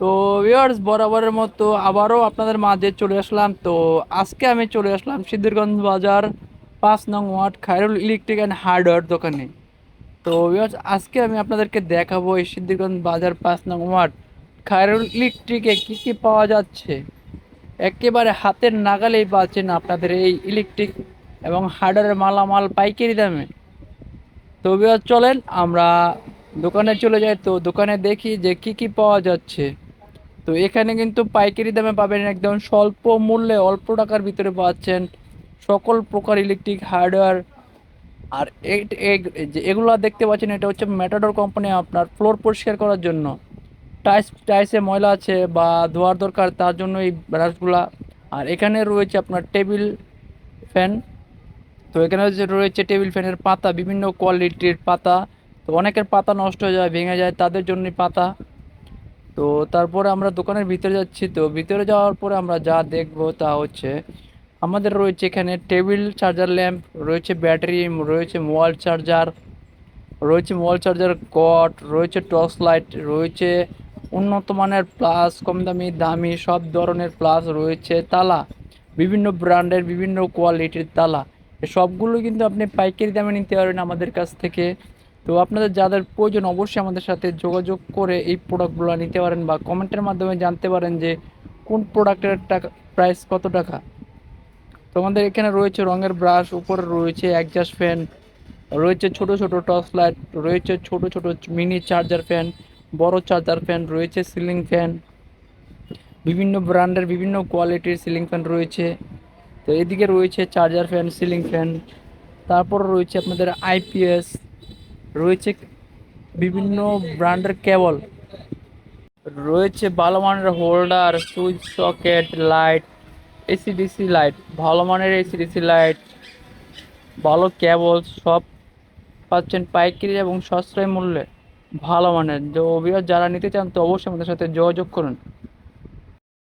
তো ভিউয়ার্স বরাবরের মতো আবারও আপনাদের মাঝে চলে আসলাম। তো আজকে আমি চলে আসলাম সিদ্ধিরগঞ্জ বাজার পাঁচ নং ward Khairul electric and hardware দোকানে। তো ভিউয়ার্স আজকে আমি আপনাদেরকে দেখাবো এই সিদ্ধিরগঞ্জ বাজার পাঁচ নং ওয়ার্ড খায়রুল ইলেকট্রিকে কী কী পাওয়া যাচ্ছে। একেবারে হাতের নাগালেই পাচ্ছেন আপনাদের এই ইলেকট্রিক এবং হার্ডওয়্যারের মালামাল পাইকারি দামে। তো ভিউয়ার্স চলেন আমরা দোকানে চলে যাই। তো দোকানে দেখি যে কি কি পাওয়া যাচ্ছে। তো এখানে কিন্তু পাইকারি দামে পাবেন একদম স্বল্প মূল্যে অল্প টাকার ভিতরে পাচ্ছেন সকল প্রকার ইলেকট্রিক হার্ডওয়্যার আর এগুলো দেখতে পাচ্ছেন, এটা হচ্ছে ম্যাটাডোর কোম্পানি আপনার ফ্লোর পরিষ্কার করার জন্য। টাইস টাইসে ময়লা আছে বা ধোয়ার দরকার, তার জন্য এই ব্রাশগুলা আর এখানে রয়েছে আপনার টেবিল ফ্যান তো এখানে রয়েছে টেবিল ফ্যানের পাতা, বিভিন্ন কোয়ালিটির পাতা। তো অনেকের পাতা নষ্ট হয়ে যায়, ভেঙে যায়, তাদের জন্যই পাতা। তো তারপরে আমরা দোকানের ভিতরে যাচ্ছি। তো ভিতরে যাওয়ার পরে আমরা যা দেখব তা হচ্ছে, আমাদের রয়েছে এখানে টেবিল চার্জার ল্যাম্প, রয়েছে ব্যাটারি, রয়েছে মোবাইল চার্জার, রয়েছে মোবাইল চার্জার কট, রয়েছে টর্চ লাইট, রয়েছে উন্নত মানের প্লাস, কম দামি দামি, সব ধরনের প্লাস রয়েছে, তালা, বিভিন্ন ব্র্যান্ডের, বিভিন্ন কোয়ালিটির তালা। সবগুলো কিন্তু আপনি পাইকারি দামে নিতে পারবেন আমাদের কাছ থেকে। তো আপনাদের যাদের প্রয়োজন অবশ্যই আমাদের সাথে যোগাযোগ করে এই প্রোডাক্টগুলো নিতে পারেন বা কমেন্টের মাধ্যমে জানতে পারেন যে কোন প্রোডাক্টের টাকা প্রাইস কত টাকা। তো আমাদের এখানে রয়েছে রঙের ব্রাশ উপরে রয়েছে অ্যাডজাস্ট ফ্যান রয়েছে ছোট ছোট টর্চ লাইট রয়েছে ছোট ছোট মিনি চার্জার ফ্যান বড় চার্জার ফ্যান রয়েছে সিলিং ফ্যান বিভিন্ন ব্র্যান্ডের বিভিন্ন কোয়ালিটির সিলিং ফ্যান রয়েছে। তো এদিকে রয়েছে চার্জার ফ্যান সিলিং ফ্যান তারপর রয়েছে আপনাদের আইপিএস রয়েছে বিভিন্ন ব্র্যান্ডের কেবল। রয়েছে ভালো মানের holder, switch socket, light AC DC light, ভালো মানের এসিডিসি লাইট, ভালো কেবল, সব পাচ্ছেন পাইকারি এবং সাশ্রয় মূল্যে। ভালো মানের। যারা নিতে চান তো অবশ্যই আমাদের সাথে যোগাযোগ করুন।